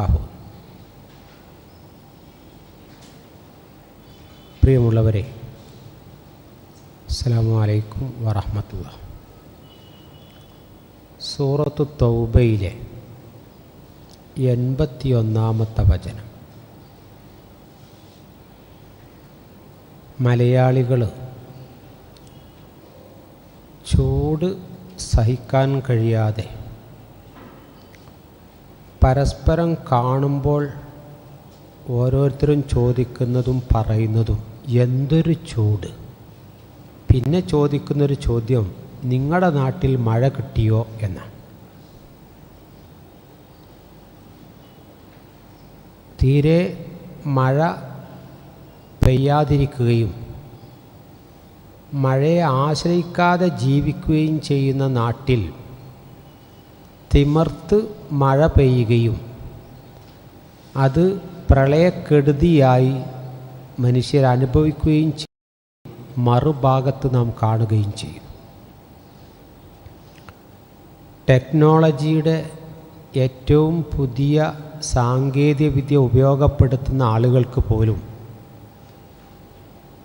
ആഹു പ്രിയമുള്ളവരെ അസ്സലാമു അലൈക്കും വറഹമത്തുള്ള. സൂറത്ത് തൗബയിലെ എൺപത്തിയൊന്നാമത്തെ വചനം. മലയാളികൾ ചൂട് സഹിക്കാൻ കഴിയാതെ പരസ്പരം കാണുമ്പോൾ ഓരോരുത്തരും ചോദിക്കുന്നതും പറയുന്നതും എന്തൊരു ചൂട്. പിന്നെ ചോദിക്കുന്നൊരു ചോദ്യം നിങ്ങളുടെ നാട്ടിൽ മഴ കിട്ടിയോ? എന്നാണ്. തീരെ മഴ പെയ്യാതിരിക്കുകയും മഴയെ ആശ്രയിക്കാതെ ജീവിക്കുകയും ചെയ്യുന്ന നാട്ടിൽ തിമർത്ത് മഴ പെയ്യുകയും അത് പ്രളയക്കെടുതിയായി മനുഷ്യരനുഭവിക്കുകയും ചെയ്യും. മറുഭാഗത്ത് നാം കാണുകയും ചെയ്യും. ടെക്നോളജിയുടെ ഏറ്റവും പുതിയ സാങ്കേതികവിദ്യ ഉപയോഗപ്പെടുത്തുന്ന ആളുകൾക്ക് പോലും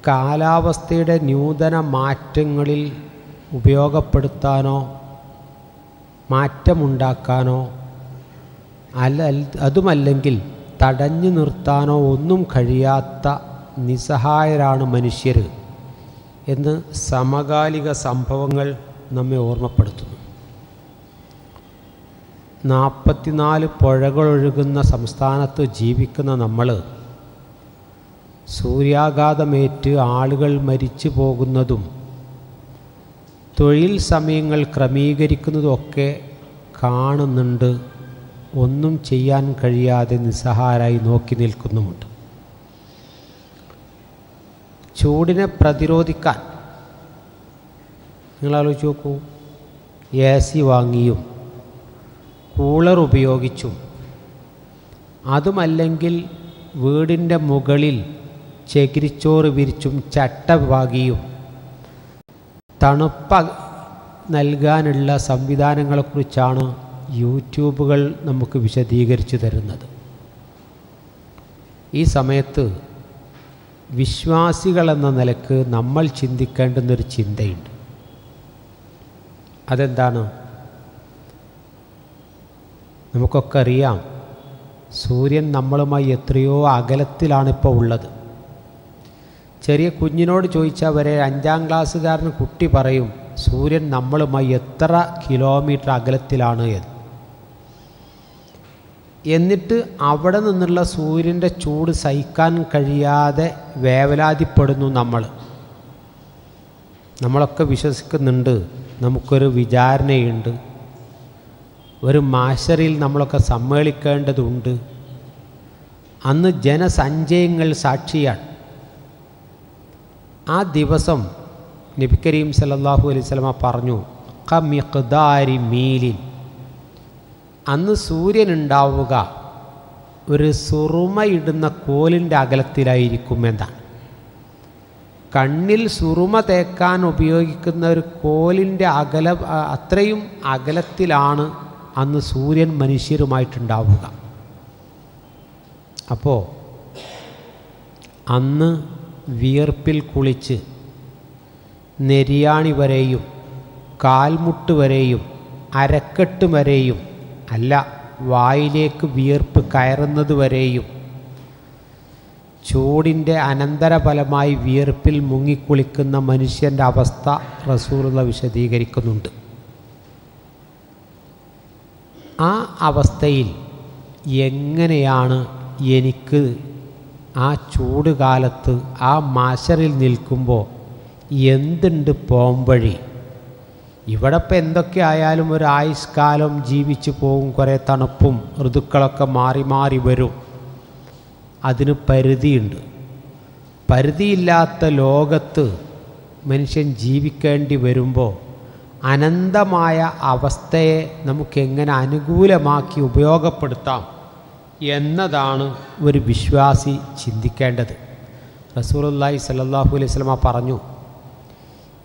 കാലാവസ്ഥയുടെ നൂതന മാറ്റങ്ങളിൽ ഉപയോഗപ്പെടുത്താനോ മാറ്റമുണ്ടാക്കാനോ അല്ല അതുമല്ലെങ്കിൽ തടഞ്ഞു നിർത്താനോ ഒന്നും കഴിയാത്ത നിസ്സഹായരാണ് മനുഷ്യർ എന്ന് സമകാലിക സംഭവങ്ങൾ നമ്മെ ഓർമ്മപ്പെടുത്തുന്നു. നാൽപ്പത്തിനാല് പുഴകളൊഴുകുന്ന സംസ്ഥാനത്ത് ജീവിക്കുന്ന നമ്മൾ സൂര്യാഘാതമേറ്റ് ആളുകൾ മരിച്ചു പോകുന്നതും തൊഴിൽ സമയങ്ങൾ ക്രമീകരിക്കുന്നതൊക്കെ കാണുന്നുണ്ട് ഒന്നും ചെയ്യാൻ കഴിയാതെ നിസ്സഹാരായി നോക്കി നിൽക്കുന്നുമുണ്ട്. ചൂടിനെ പ്രതിരോധിക്കാൻ നിങ്ങൾ ആലോചിച്ച് നോക്കൂ. എ സി വാങ്ങിയും കൂളർ ഉപയോഗിച്ചും അതുമല്ലെങ്കിൽ വീടിന്റെ മുകളിൽ ചകിരിച്ചോറ് വിരിച്ചും ചട്ട വാകിയും തണുപ്പ നൽകാനുള്ള സംവിധാനങ്ങളെക്കുറിച്ചാണ് യൂട്യൂബുകൾ നമുക്ക് വിശദീകരിച്ചു തരുന്നത്. ഈ സമയത്ത് വിശ്വാസികൾ എന്ന നിലയ്ക്ക് നമ്മൾ ചിന്തിക്കേണ്ടുന്നൊരു ചിന്തയുണ്ട്. അതെന്താണ്? നമുക്കൊക്കെ അറിയാം സൂര്യൻ നമ്മളുമായി എത്രയോ അകലത്തിലാണിപ്പോൾ ഉള്ളത്. ചെറിയ കുഞ്ഞിനോട് ചോദിച്ചാൽ വരെ അഞ്ചാം ക്ലാസ്സുകാരന് കുട്ടി പറയും സൂര്യൻ നമ്മളുമായി എത്ര കിലോമീറ്റർ അകലത്തിലാണ് എന്ന്. എന്നിട്ട് അവിടെ നിന്നുള്ള സൂര്യന്റെ ചൂട് സഹിക്കാൻ കഴിയാതെ വേവലാതിപ്പെടുന്നു നമ്മൾ. നമ്മളൊക്കെ വിശ്വസിക്കുന്നുണ്ട് നമുക്കൊരു വിചാരണയുണ്ട്. ഒരു മാശറിൽ നമ്മളൊക്കെ സമ്മേളിക്കേണ്ടതുണ്ട്. അന്ന് ജനസഞ്ചയങ്ങൾ സാക്ഷിയാണ്. ആ ദിവസം നബി കരീം സല്ലല്ലാഹു അലൈഹി സ്വലമ പറഞ്ഞു കമിഖ്ദാരി മീലിൻ. അന്ന് സൂര്യൻ ഉണ്ടാവുക ഒരു സുറുമയിടുന്ന കോലിന്റെ അകലത്തിലായിരിക്കും എന്നാണ് കണ്ണിൽ സുറുമ തേക്കാൻ ഉപയോഗിക്കുന്ന ഒരു കോലിന്റെ അകല അത്രയും അകലത്തിലാണ് അന്ന് സൂര്യൻ മനുഷ്യരുമായിട്ടുണ്ടാവുക. അപ്പോൾ അന്ന് വിയർപ്പിൽ കുളിച്ച് നെരിയാണി വരെയും കാൽമുട്ട് വരെയും അരക്കെട്ട് വരെയും അല്ല വായിലേക്ക് വിയർപ്പ് കയറുന്നത് വരെയും ചൂടിന്റെ അനന്തരഫലമായി വിയർപ്പിൽ മുങ്ങിക്കുളിക്കുന്ന മനുഷ്യന്റെ അവസ്ഥ റസൂറുള്ള വിശദീകരിക്കുന്നുണ്ട്. ആ അവസ്ഥയിൽ എങ്ങനെയാണ് എനിക്ക് ആ ചൂട് കാലത്ത് ആ മാശറിൽ നിൽക്കുമ്പോൾ എന്തുണ്ട് പോംവഴി? ഇവിടെ ഇപ്പം എന്തൊക്കെ ആയാലും ഒരു ആയുഷ്കാലം ജീവിച്ചു പോകും കുറേ തണുപ്പും ഋതുക്കളൊക്കെ മാറി മാറി വരും. അതിന് പരിധിയുണ്ട്. പരിധിയില്ലാത്ത ലോകത്ത് മനുഷ്യൻ ജീവിക്കേണ്ടി വരുമ്പോൾ അനന്തമായ അവസ്ഥയെ നമുക്കെങ്ങനെ അനുകൂലമാക്കി ഉപയോഗപ്പെടുത്താം എന്നതാണ് ഒരു വിശ്വാസി ചിന്തിക്കേണ്ടത്. റസൂലുള്ളാഹി സല്ലല്ലാഹു അലൈഹി സ്വലമ പറഞ്ഞു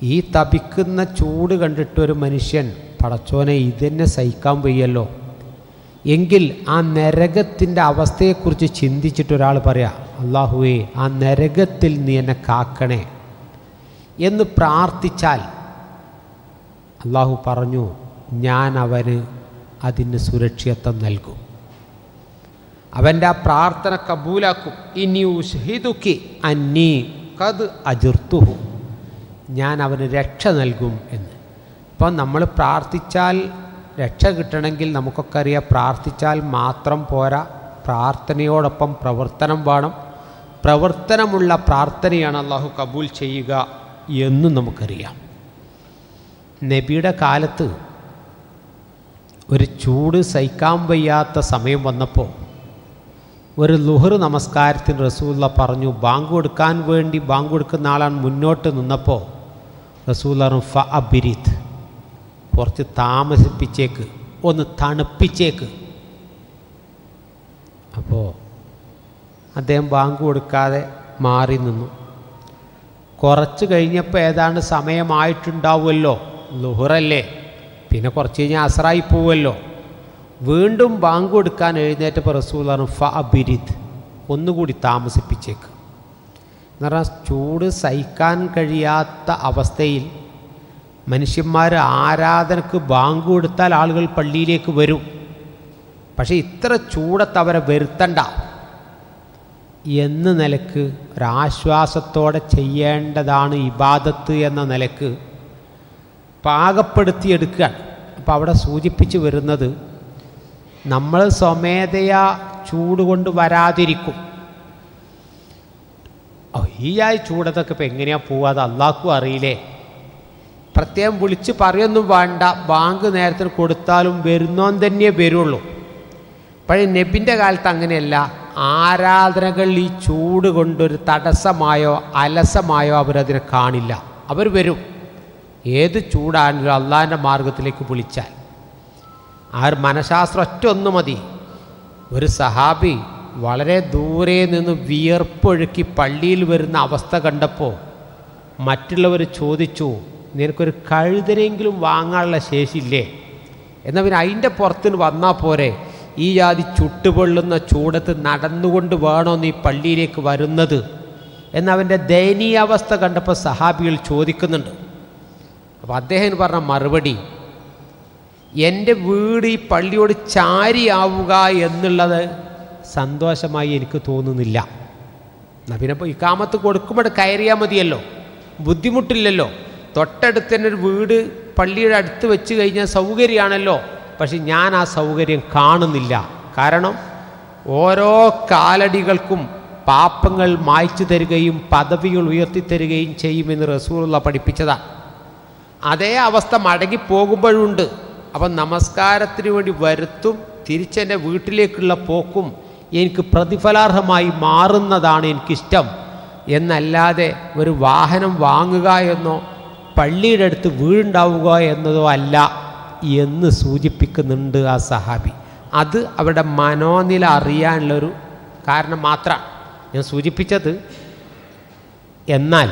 ഈ തപിക്കുന്ന ചൂട് കണ്ടിട്ടൊരു മനുഷ്യൻ പടച്ചോനെ ഇതെന്നെ സഹിക്കാൻ വയ്യല്ലോ. എങ്കിൽ ആ നരകത്തിന്റെ അവസ്ഥയെക്കുറിച്ച് ചിന്തിച്ചിട്ട് ഒരാൾ പറയാം അള്ളാഹുവേ ആ നരകത്തിൽ നീ എന്നെ കാക്കണേ. എന്ന് പ്രാർത്ഥിച്ചാൽ അള്ളാഹു പറഞ്ഞു ഞാൻ അവന് അതിന് സുരക്ഷിതത്വം നൽകും. അവന്റെ ആ പ്രാർത്ഥന കബൂലാക്കും. ഇനി ഉഷ്ഹിദുക്കി അന്നീ കത് അജിർത്തുഹു. ഞാൻ അവന് രക്ഷ നൽകും എന്ന്. ഇപ്പം നമ്മൾ പ്രാർത്ഥിച്ചാൽ രക്ഷ കിട്ടണമെങ്കിൽ നമുക്കൊക്കെ അറിയാം പ്രാർത്ഥിച്ചാൽ മാത്രം പോരാ. പ്രാർത്ഥനയോടൊപ്പം പ്രവർത്തനം വേണം. പ്രവർത്തനമുള്ള പ്രാർത്ഥനയാണ് അള്ളാഹു കബൂൽ ചെയ്യുക എന്നും നമുക്കറിയാം. നബിയുടെ കാലത്ത് ഒരു ചൂട് സഹിക്കാൻ വയ്യാത്ത സമയം വന്നപ്പോൾ ഒരു ലുഹർ നമസ്കാരത്തിന് റസൂല്ല പറഞ്ഞു ബാങ്ക് കൊടുക്കാൻ വേണ്ടി ബാങ്ക് കൊടുക്കുന്ന ആളാണ് മുന്നോട്ട് നിന്നപ്പോൾ റസൂല്ല പറഞ്ഞു ഫ അബിരിത് കുറച്ച് താമസിപ്പിച്ചേക്ക് ഒന്ന് തണുപ്പിച്ചേക്ക്. അപ്പോൾ അദ്ദേഹം ബാങ്ക് കൊടുക്കാതെ മാറി നിന്നു. കുറച്ച് കഴിഞ്ഞപ്പോൾ ഏതാണ്ട് സമയമായിട്ടുണ്ടാവുമല്ലോ ലുഹറല്ലേ? പിന്നെ കുറച്ച് കഴിഞ്ഞാൽ അസറായി പോവുമല്ലോ. വീണ്ടും ബാങ്ക് കൊടുക്കാൻ എഴുന്നേറ്റപ്പോൾ റസൂലാണ് ഫ അബിരിദ്. ഒന്നുകൂടി താമസിപ്പിച്ചേക്ക്. എന്ന് പറഞ്ഞാൽ ചൂട് സഹിക്കാൻ കഴിയാത്ത അവസ്ഥയിൽ മനുഷ്യന്മാർ ആരാധനക്ക് ബാങ്ക് കൊടുത്താൽ ആളുകൾ പള്ളിയിലേക്ക് വരും. പക്ഷേ ഇത്ര ചൂടത്ത് അവരെ വരുത്തണ്ട. എന്ന നിലയ്ക്ക് ഒരാശ്വാസത്തോടെ ചെയ്യേണ്ടതാണ് ഇബാദത്ത് എന്ന നിലയ്ക്ക് പാകപ്പെടുത്തിയെടുക്കുകയാണ്. അപ്പോൾ അവിടെ സൂചിപ്പിച്ച് വരുന്നത് നമ്മൾ സ്വമേധയാ ചൂട് കൊണ്ട് വരാതിരിക്കും. ഈയായി ചൂടത്തൊക്കെ ഇപ്പം എങ്ങനെയാണ് പോവാതെ അള്ളാഹ്ക്കും അറിയില്ലേ? പ്രത്യേകം വിളിച്ച് പറയൊന്നും വേണ്ട. ബാങ്ക് നേരത്തിന് കൊടുത്താലും വരുന്നോൻ തന്നെ വരുള്ളൂ. പഴയ നബിന്റെ കാലത്ത് അങ്ങനെയല്ല. ആരാധനകൾ ഈ ചൂട് കൊണ്ടൊരു തടസ്സമായോ അലസമായോ അവരതിനെ കാണില്ല. അവർ വരും. ഏത് ചൂടാണെങ്കിലും അള്ളാഹിന്റെ മാർഗത്തിലേക്ക് വിളിച്ചാൽ. ആ ഒരു മനഃശാസ്ത്രം ഒറ്റ ഒന്ന് മതി. ഒരു സഹാബി വളരെ ദൂരെ നിന്ന് വിയർപ്പൊഴുക്കി പള്ളിയിൽ വരുന്ന അവസ്ഥ കണ്ടപ്പോൾ മറ്റുള്ളവർ ചോദിച്ചു നിനക്കൊരു കഴുതനെങ്കിലും വാങ്ങാനുള്ള ശേഷിയില്ലേ? എന്നാൽ പിന്നെ അതിന്റെ പുറത്തിന് വന്നാൽ പോരെ? ഈ ജാതി ചുട്ടുപൊള്ളുന്ന ചൂടത്ത് നടന്നുകൊണ്ട് വേണോ നീ പള്ളിയിലേക്ക് വരുന്നത്? എന്നവന്റെ ദയനീയാവസ്ഥ കണ്ടപ്പോൾ സഹാബികൾ ചോദിക്കുന്നുണ്ട്. അപ്പോൾ അദ്ദേഹം പറഞ്ഞ മറുപടി എന്റെ വീട് ഈ പള്ളിയോട് ചാരിയാവുക എന്നുള്ളത് സന്തോഷമായി എനിക്ക് തോന്നുന്നില്ല. എന്നാൽ പിന്നെ ഇപ്പോൾ ഇക്കാമത്ത് കൊടുക്കുമ്പോൾ കയറിയാൽ മതിയല്ലോ. ബുദ്ധിമുട്ടില്ലല്ലോ. തൊട്ടടുത്ത് തന്നെ ഒരു വീട് പള്ളിയുടെ അടുത്ത് വെച്ച് കഴിഞ്ഞാൽ സൗകര്യമാണല്ലോ. പക്ഷെ ഞാൻ ആ സൗകര്യം കാണുന്നില്ല. കാരണം ഓരോ കാലടികൾക്കും പാപ്പങ്ങൾ മായ്ച്ചു തരികയും പദവികൾ ഉയർത്തിത്തരികയും ചെയ്യുമെന്ന് റസൂറുള്ള പഠിപ്പിച്ചതാണ് അതേ അവസ്ഥ മടങ്ങി പോകുമ്പോഴുണ്ട്. അപ്പം നമസ്കാരത്തിന് വേണ്ടി വരുത്തും തിരിച്ചെന്റെ വീട്ടിലേക്കുള്ള പോക്കും എനിക്ക് പ്രതിഫലാർഹമായി മാറുന്നതാണ് എനിക്കിഷ്ടം. എന്നല്ലാതെ ഒരു വാഹനം വാങ്ങുക എന്നോ പള്ളിയുടെ അടുത്ത് വീടുണ്ടാവുക എന്നതോ അല്ല എന്ന് സൂചിപ്പിക്കുന്നുണ്ട് ആ സഹാബി. അത് അവരുടെ മനോനില അറിയാനുള്ളൊരു കാരണം മാത്രമാണ് ഞാൻ സൂചിപ്പിച്ചത്. എന്നാൽ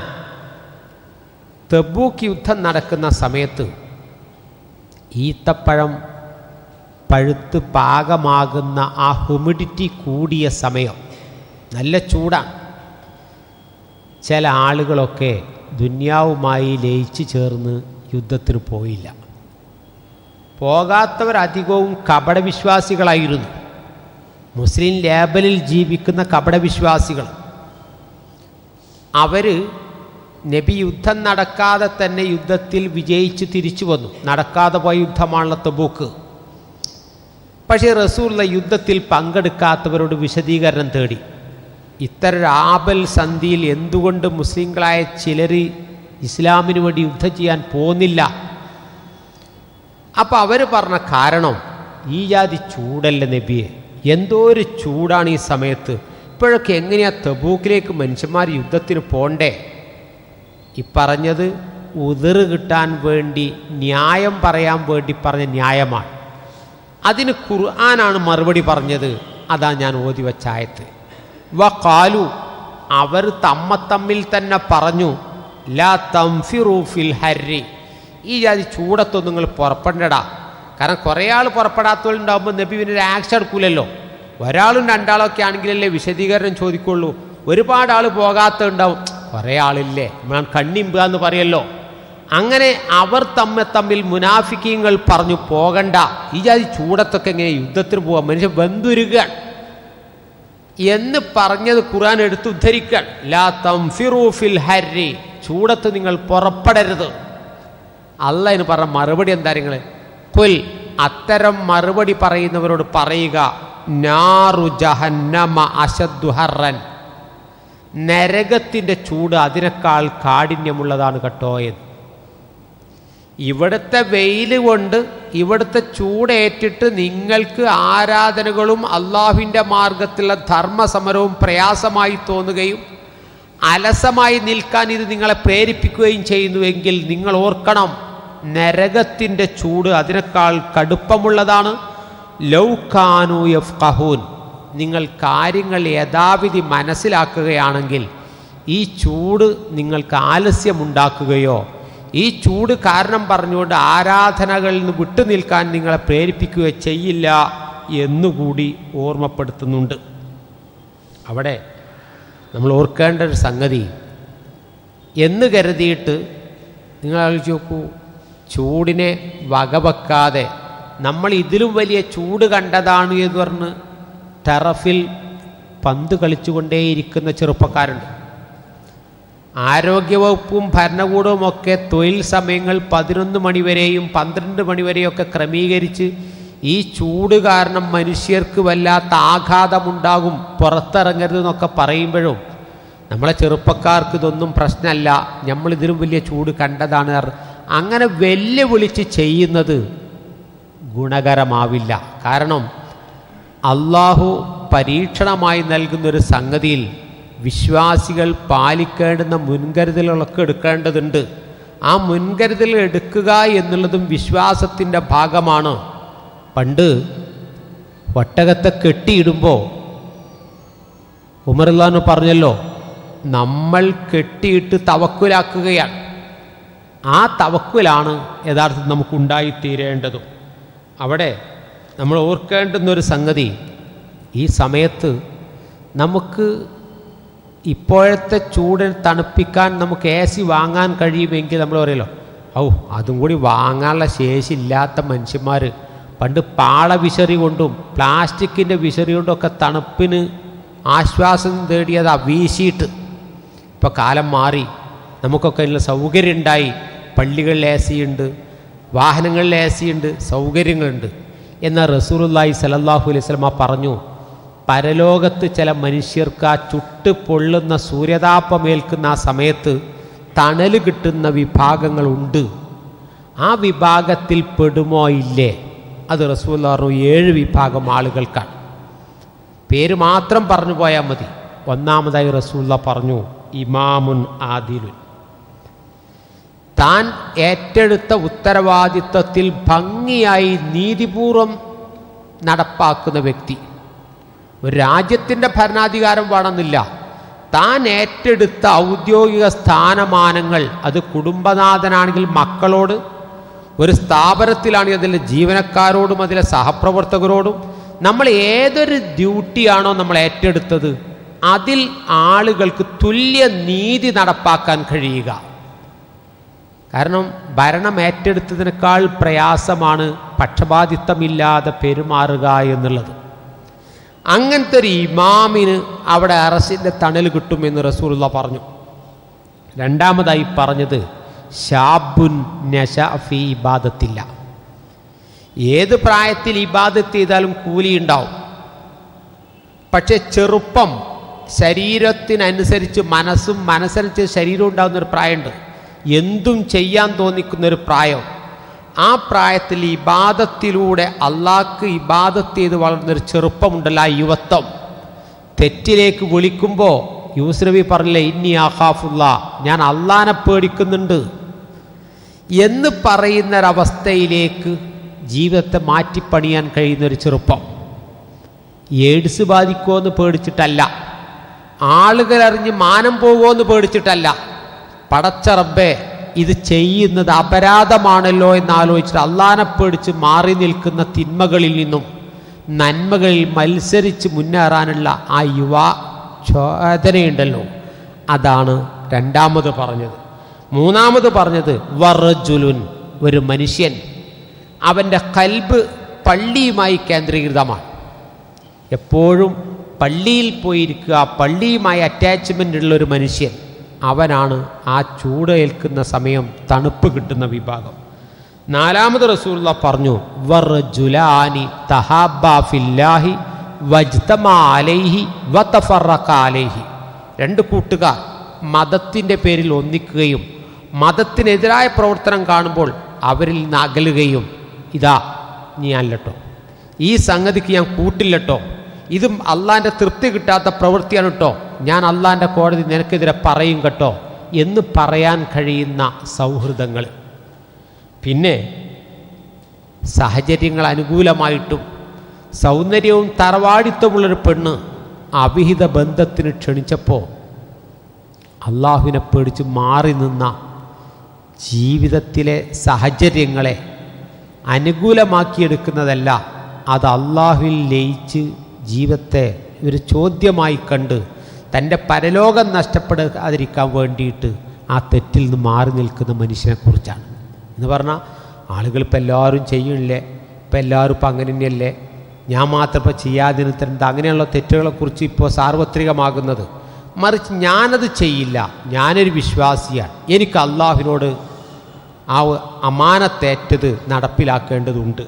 തെബൂക്ക് യുദ്ധം നടക്കുന്ന സമയത്ത് ഈത്തപ്പഴം പഴുത്ത് പാകമാകുന്ന ആ ഹ്യൂമിഡിറ്റി കൂടിയ സമയം നല്ല ചൂടാണ് ചില ആളുകളൊക്കെ ദുന്യാവുമായി ലയിച്ചു ചേർന്ന് യുദ്ധത്തിന് പോയില്ല. പോകാത്തവരധികവും കപടവിശ്വാസികളായിരുന്നു. മുസ്ലിം ലേബലിൽ ജീവിക്കുന്ന കപടവിശ്വാസികൾ. അവർ നബി യുദ്ധം നടക്കാതെ തന്നെ യുദ്ധത്തിൽ വിജയിച്ച് തിരിച്ചു വന്നു. നടക്കാതെ പോയ യുദ്ധമാണല്ലോ തബൂക്ക്. പക്ഷേ റസൂള്ള യുദ്ധത്തിൽ പങ്കെടുക്കാത്തവരോട് വിശദീകരണം തേടി. ഇത്തരം ആപൽ സന്ധിയിൽ എന്തുകൊണ്ട് മുസ്ലിങ്ങളായ ചിലർ ഇസ്ലാമിന് വേണ്ടി യുദ്ധം ചെയ്യാൻ പോകുന്നില്ല? അപ്പോൾ അവർ പറഞ്ഞ കാരണം ഈ ജാതി ചൂടല്ല നബിയെ? എന്തോ ഒരു ചൂടാണ് ഈ സമയത്ത്. ഇപ്പോഴൊക്കെ എങ്ങനെയാ തബൂക്കിലേക്ക് മനുഷ്യന്മാർ യുദ്ധത്തിന് പോണ്ടേ? ഈ പറഞ്ഞത് ഉതിറ് കിട്ടാൻ വേണ്ടി ന്യായം പറയാൻ വേണ്ടി പറഞ്ഞ ന്യായമാണ്. അതിന് ഖുർആനാണ് മറുപടി പറഞ്ഞത്. അതാ ഞാൻ ഓതി വച്ച ആയത്ത്. വ കാലു അവർ തമ്മ തമ്മിൽ തന്നെ പറഞ്ഞു ലാ തംഫിറു ഫിൽ ഹരി. ഈ ജാതി ചൂടത്തൊന്നും നിങ്ങൾ പുറപ്പെടടാ കാരണം കുറേ ആൾ പുറപ്പെടാത്തവരുണ്ടാകുമ്പോൾ നബി പിന്നെ ഒരു ആക്ഷൻ എടുക്കൂലല്ലോ. ഒരാളും രണ്ടാളൊക്കെ ആണെങ്കിലല്ലേ വിശദീകരണം ചോദിക്കുള്ളൂ. ഒരുപാട് ആൾ പോകാത്തുണ്ടാവും കുറേ ആളില്ലേ? ഞാൻ കണ്ണിമ്പുക എന്ന് പറയല്ലോ. അങ്ങനെ അവർ തമ്മിൽ തമ്മിൽ മുനാഫിക്കീങ്ങൾ പറഞ്ഞു പോകണ്ട. ഈ ജാതി ചൂടത്തൊക്കെ എങ്ങനെ യുദ്ധത്തിന് പോകാം മനുഷ്യൻ ബന്ധുരുക എന്ന് പറഞ്ഞത് ഖുർആൻ എടുത്ത് ഉദ്ധരിക്കാൻ. ലാ തംഫിറൂ ഫിൽ ഹരി. ചൂടത്ത് നിങ്ങൾ പുറപ്പെടരുത്. അല്ല എന്ന് പറഞ്ഞ മറുപടി എന്താ നിങ്ങൾ കുൽ അത്തരം മറുപടി പറയുന്നവരോട് പറയുക നാറു ജഹന്നമ അശദ്ദു ഹർറൻ നരകത്തിന്റെ ചൂട് അതിനേക്കാൾ കാഠിന്യമുള്ളതാണ് കേട്ടോ എന്ന്. ഇവിടുത്തെ വെയിൽ കൊണ്ട് ഇവിടുത്തെ ചൂടേറ്റിട്ട് നിങ്ങൾക്ക് ആരാധനകളും അള്ളാഹുവിന്റെ മാർഗത്തിലുള്ള ധർമ്മസമരവും പ്രയാസമായി തോന്നുകയും അലസമായി നിൽക്കാൻ ഇത് നിങ്ങളെ പ്രേരിപ്പിക്കുകയും ചെയ്യുന്നുവെങ്കിൽ നിങ്ങൾ ഓർക്കണം നരകത്തിന്റെ ചൂട് അതിനേക്കാൾ കടുപ്പമുള്ളതാണ്. ലൗഖാനു യഫ് കഹൂൻ നിങ്ങൾ കാര്യങ്ങൾ യഥാവിധി മനസ്സിലാക്കുകയാണെങ്കിൽ ഈ ചൂട് നിങ്ങൾക്ക് ആലസ്യമുണ്ടാക്കുകയോ ഈ ചൂട് കാരണം പറഞ്ഞുകൊണ്ട് ആരാധനകളിൽ നിന്ന് വിട്ടു നിൽക്കാൻ നിങ്ങളെ പ്രേരിപ്പിക്കുകയോ ചെയ്യില്ല എന്നുകൂടി ഓർമ്മപ്പെടുത്തുന്നുണ്ട്. അവിടെ നമ്മൾ ഓർക്കേണ്ട ഒരു സംഗതി എന്ന് കരുതിയിട്ട് നിങ്ങൾ ആലോചിച്ച് നോക്കൂ ചൂടിനെ വകവെക്കാതെ നമ്മൾ ഇതിലും വലിയ ചൂട് കണ്ടതാണ് എന്ന് പറഞ്ഞ് ടെറഫിൽ പന്ത് കളിച്ചുകൊണ്ടേയിരിക്കുന്ന ചെറുപ്പക്കാരുണ്ട്. ആരോഗ്യവകുപ്പും ഭരണകൂടവും ഒക്കെ തൊഴിൽ സമയങ്ങൾ പതിനൊന്ന് മണിവരെയും പന്ത്രണ്ട് മണിവരെയൊക്കെ ക്രമീകരിച്ച് ഈ ചൂട് കാരണം മനുഷ്യർക്ക് വല്ലാത്ത ആഘാതമുണ്ടാകും. പുറത്തിറങ്ങരുത് എന്നൊക്കെ പറയുമ്പോഴും നമ്മളെ ചെറുപ്പക്കാർക്ക് ഇതൊന്നും പ്രശ്നമല്ല. നമ്മളിതിലും വലിയ ചൂട് കണ്ടതാണ്. അങ്ങനെ വെല്ലുവിളിച്ച് ചെയ്യുന്നത് ഗുണകരമാവില്ല. കാരണം അള്ളാഹു പരീക്ഷണമായി നൽകുന്നൊരു സംഗതിയിൽ വിശ്വാസികൾ പാലിക്കേണ്ടുന്ന മുൻകരുതലുകളൊക്കെ എടുക്കേണ്ടതുണ്ട്. ആ മുൻകരുതൽ എടുക്കുക എന്നുള്ളതും വിശ്വാസത്തിന്റെ ഭാഗമാണ്. പണ്ട് ഒട്ടകത്തെ കെട്ടിയിടുമ്പോൾ ഉമർല്ലാന്ന് പറഞ്ഞല്ലോ നമ്മൾ കെട്ടിയിട്ട് തവക്കുലാക്കുകയാണ്. ആ തവക്കുലാണ് യഥാർത്ഥത്തിൽ നമുക്കുണ്ടായിത്തീരേണ്ടതും. അവിടെ നമ്മൾ ഓർക്കേണ്ടുന്നൊരു സംഗതി ഈ സമയത്ത് നമുക്ക് ഇപ്പോഴത്തെ ചൂട് തണുപ്പിക്കാൻ നമുക്ക് എ സി വാങ്ങാൻ കഴിയുമെങ്കിൽ നമ്മൾ പറയല്ലോ ഔ അതും കൂടി വാങ്ങാനുള്ള ശേഷി ഇല്ലാത്ത മനുഷ്യന്മാർ പണ്ട് പാള വിശറി കൊണ്ടും പ്ലാസ്റ്റിക്കിന്റെ വിശറി കൊണ്ടൊക്കെ തണുപ്പിന് ആശ്വാസം തേടിയതാ വീശിയിട്ട്. ഇപ്പോൾ കാലം മാറി നമുക്കൊക്കെ അതിനുള്ള സൗകര്യം ഉണ്ടായി പള്ളികളിൽ എ സി ഉണ്ട് വാഹനങ്ങളിൽ എ സി ഉണ്ട് സൗകര്യങ്ങളുണ്ട്. എന്നാൽ റസൂറുല്ലായി സലല്ലാഹു അലൈഹി സ്വലമ പറഞ്ഞു പരലോകത്ത് ചില മനുഷ്യർക്ക് ആ ചുട്ട് പൊള്ളുന്ന സൂര്യതാപമേൽക്കുന്ന ആ സമയത്ത് തണൽ കിട്ടുന്ന വിഭാഗങ്ങളുണ്ട്. ആ വിഭാഗത്തിൽ പെടുമോ ഇല്ലേ? അത് റസൂൽ പറഞ്ഞു ഏഴ് വിഭാഗം ആളുകൾക്കാണ്. പേര് മാത്രം പറഞ്ഞു പോയാൽ മതി. ഒന്നാമതായി റസൂല്ല പറഞ്ഞു ഇമാമുൻ ആദിലുൻ. താൻ ഏറ്റെടുത്ത ഉത്തരവാദിത്വത്തിൽ ഭംഗിയായി നീതിപൂർവം നടപ്പാക്കുന്ന വ്യക്തി. ഒരു രാജ്യത്തിന്റെ ഭരണാധികാരം വേണമെന്നില്ല. താൻ ഏറ്റെടുത്ത ഔദ്യോഗിക സ്ഥാനമാനങ്ങൾ അത് കുടുംബനാഥനാണെങ്കിൽ മക്കളോട് ഒരു സ്ഥാപനത്തിലാണെങ്കിൽ അതിലെ ജീവനക്കാരോടും അതിലെ സഹപ്രവർത്തകരോടും നമ്മൾ ഏതൊരു ഡ്യൂട്ടിയാണോ നമ്മൾ ഏറ്റെടുത്തത് അതിൽ ആളുകൾക്ക് തുല്യ നീതി നടപ്പാക്കാൻ കഴിയുക. കാരണം ഭരണം ഏറ്റെടുത്തതിനേക്കാൾ പ്രയാസമാണ് പക്ഷപാതിത്വമില്ലാതെ പെരുമാറുക എന്നുള്ളത്. അങ്ങനത്തെ ഒരു ഇമാമിന് അവിടെ അറസിന്റെ തണൽ കിട്ടുമെന്ന് റസൂലുള്ള പറഞ്ഞു. രണ്ടാമതായി പറഞ്ഞത് ഷാബുൻ നശ ഇബാദത്തില്ല. ഏത് പ്രായത്തിൽ ഇബാദത്ത് ചെയ്താലും കൂലിയുണ്ടാവും പക്ഷെ ചെറുപ്പം ശരീരത്തിനനുസരിച്ച് മനസ്സും മനസ്സനുസരിച്ച് ശരീരം ഉണ്ടാകുന്നൊരു പ്രായമുണ്ട്. എന്തും ചെയ്യാൻ തോന്നിക്കുന്ന ഒരു പ്രായം. ആ പ്രായത്തിൽ ഇബാദത്തിലൂടെ അള്ളാഹ്ക്ക് ഇബാദത്ത് ചെയ്ത് വളർന്നൊരു ചെറുപ്പമുണ്ടല്ലോ ആ യുവത്വം. തെറ്റിലേക്ക് വിളിക്കുമ്പോൾ യൂസ്രവി പറഞ്ഞില്ലേ ഇന്നി ആഹാഫുള്ള ഞാൻ അള്ളാനെ പേടിക്കുന്നുണ്ട്. എന്ന് പറയുന്നൊരവസ്ഥയിലേക്ക് ജീവിതത്തെ മാറ്റിപ്പണിയാൻ കഴിയുന്നൊരു ചെറുപ്പം. എയ്ഡ്സ് ബാധിക്കുമോ എന്ന് പേടിച്ചിട്ടല്ല. ആളുകൾ അറിഞ്ഞ് മാനം പോകുമോ എന്ന് പേടിച്ചിട്ടല്ല. പടച്ച റബ്ബെ ഇത് ചെയ്യുന്നത് അപരാധമാണല്ലോ എന്നാലോചിച്ചിട്ട് അള്ളാനെ പേടിച്ച് മാറി നിൽക്കുന്ന തിന്മകളിൽ നിന്നും നന്മകളിൽ മത്സരിച്ച് മുന്നേറാനുള്ള ആ യുവ ചോദനയുണ്ടല്ലോ. അതാണ് രണ്ടാമത് പറഞ്ഞത്. മൂന്നാമത് പറഞ്ഞത് വറജുലുൻ ഒരു മനുഷ്യൻ. അവന്റെ കൽബ് പള്ളിയുമായി കേന്ദ്രീകൃതമാണ്. എപ്പോഴും പള്ളിയിൽ പോയിരിക്കുക പള്ളിയുമായി അറ്റാച്ച്മെന്റ് ഉള്ള ഒരു മനുഷ്യൻ. അവനാണ് ആ ചൂട് ഏൽക്കുന്ന സമയം തണുപ്പ് കിട്ടുന്ന വിഭാഗം. നാലാമത് റസൂള്ള പറഞ്ഞു വർജുലാനി തഹാബാഫില്ലാഹി വജ്തമാ അലൈഹി വതഫറഖ അലൈഹി. രണ്ട് കൂട്ടുകാർ മതത്തിന്റെ പേരിൽ ഒന്നിക്കുകയും മതത്തിനെതിരായ പ്രവർത്തനം കാണുമ്പോൾ അവരിൽ നിന്ന് അകലുകയും ഇതാ അല്ലട്ടോ. ഈ സംഗതിക്ക് ഞാൻ കൂട്ടില്ലട്ടോ. ഇതും അള്ളാന്റെ തൃപ്തി കിട്ടാത്ത പ്രവൃത്തിയാണ് കേട്ടോ ഞാൻ അള്ളാന്റെ കോടതി നിനക്കെതിരെ പറയും കേട്ടോ. എന്ന് പറയാൻ കഴിയുന്ന സൗഹൃദങ്ങൾ. പിന്നെ സാഹചര്യങ്ങൾ അനുകൂലമായിട്ടും സൗന്ദര്യവും തറവാടിത്തമുള്ളൊരു പെണ്ണ് അവിഹിത ബന്ധത്തിന് ക്ഷണിച്ചപ്പോൾ അള്ളാഹുവിനെ പേടിച്ച് മാറി നിന്ന ജീവിതത്തിലെ സാഹചര്യങ്ങളെ അനുകൂലമാക്കിയെടുക്കുന്നതല്ല അത് അള്ളാഹുവിൽ ലയിച്ച് ജീവിതത്തെ ഒരു ചോദ്യമായി കണ്ട് തന്റെ പരലോകം നഷ്ടപ്പെടാതിരിക്കാൻ വേണ്ടിയിട്ട് ആ തെറ്റിൽ നിന്ന് മാറി നിൽക്കുന്ന മനുഷ്യനെക്കുറിച്ചാണ് എന്ന് പറഞ്ഞാൽ ആളുകൾ ഇപ്പം എല്ലാവരും ചെയ്യണില്ലേ ഇപ്പം എല്ലാവരും ഇപ്പം അങ്ങനെ തന്നെയല്ലേ? ഞാൻ മാത്രം ഇപ്പോൾ ചെയ്യാതിരുന്നിട്ടുണ്ട് അങ്ങനെയുള്ള തെറ്റുകളെക്കുറിച്ച് ഇപ്പോൾ സാർവത്രികമാകുന്നത്. മറിച്ച് ഞാനത് ചെയ്യില്ല. ഞാനൊരു വിശ്വാസിയാണ്. എനിക്ക് അള്ളാഹുവിനോട് ആ അമാനത്തേറ്റത് നടപ്പിലാക്കേണ്ടതുണ്ട്.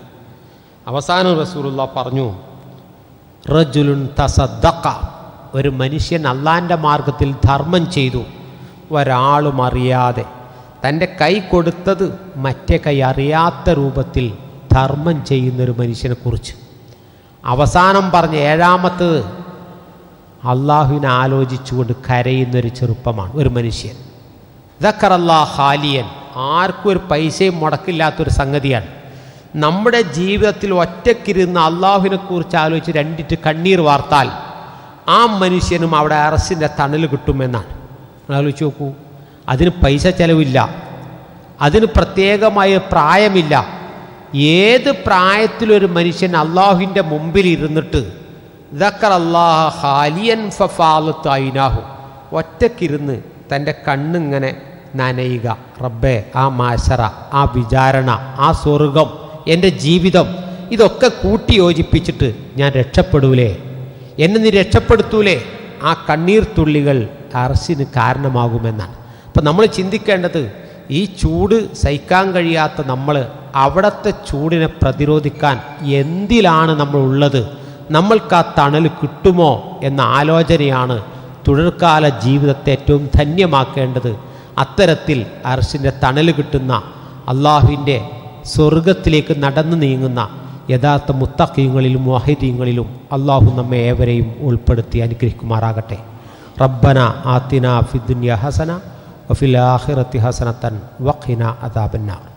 അവസാനം റസൂറുള്ള പറഞ്ഞു റജുലുൻ തസദ്ദക്ക ഒരു മനുഷ്യൻ അള്ളാന്റെ മാർഗത്തിൽ ധർമ്മം ചെയ്തു. ഒരാളും അറിയാതെ തന്റെ കൈ കൊടുത്തത് മറ്റേ കൈ അറിയാത്ത രൂപത്തിൽ ധർമ്മം ചെയ്യുന്നൊരു മനുഷ്യനെക്കുറിച്ച്. അവസാനം പറഞ്ഞ ഏഴാമത്തത് അള്ളാഹുവിനെ ആലോചിച്ചുകൊണ്ട് കരയുന്നൊരു ചെറുപ്പമാണ് ഒരു മനുഷ്യൻ. ഇതക്കറല്ലാ ഹാലിയൻ. ആർക്കും ഒരു പൈസയും മുടക്കില്ലാത്തൊരു സംഗതിയാണ്. നമ്മുടെ ജീവിതത്തിൽ ഒറ്റക്കിരുന്ന് അള്ളാഹുവിനെ കുറിച്ച് ആലോചിച്ച് രണ്ടിട്ട് കണ്ണീർ വാർത്താൽ ആ മനുഷ്യനും അവിടെ അറസിന്റെ തണൽ കിട്ടുമെന്നാണ്. ആലോചിച്ച് നോക്കൂ. അതിന് പൈസ ചെലവില്ല. അതിന് പ്രത്യേകമായ പ്രായമില്ല. ഏത് പ്രായത്തിലൊരു മനുഷ്യൻ അള്ളാഹുവിന്റെ മുമ്പിൽ ഇരുന്നിട്ട് ദക്കർ അള്ളാഹ ഹാലിയൻ ഫഫാലത്ത് ഐനാഹു. ഒറ്റക്കിരുന്ന് തന്റെ കണ്ണിങ്ങനെ നനയുക. റബ്ബേ ആ മാശറ ആ വിചാരണ ആ സ്വർഗം എന്റെ ജീവിതം ഇതൊക്കെ കൂട്ടി യോജിപ്പിച്ചിട്ട് ഞാൻ രക്ഷപ്പെടൂലേ? എന്നെ നീ രക്ഷപ്പെടുത്തൂലേ? ആ കണ്ണീർ തുള്ളികൾ അറസിന് കാരണമാകുമെന്നാണ്. അപ്പം നമ്മൾ ചിന്തിക്കേണ്ടത് ഈ ചൂട് സഹിക്കാൻ കഴിയാത്ത നമ്മൾ അവിടുത്തെ ചൂടിനെ പ്രതിരോധിക്കാൻ എന്തിലാണ് നമ്മൾ ഉള്ളത്? നമ്മൾക്ക് ആ തണൽ കിട്ടുമോ എന്ന ആലോചനയാണ് തുടർക്കാല ജീവിതത്തെ ഏറ്റവും ധന്യമാക്കേണ്ടത്. അത്തരത്തിൽ അർഷിന്റെ തണൽ കിട്ടുന്ന അള്ളാഹുവിന്റെ സ്വർഗത്തിലേക്ക് നടന്നു നീങ്ങുന്ന യഥാർത്ഥ മുത്തക്കീങ്ങളിലും വാഹിദീങ്ങളിലും അള്ളാഹു നമ്മെ ഏവരെയും ഉൾപ്പെടുത്തി അനുഗ്രഹിക്കുമാറാകട്ടെ. റബ്ബന ആത്തിന ഫിദുന്യ ഹസന വഫിൽ ആഹിറത്തി ഹസനത്തൻ വഖിന അദാബന്നാർ.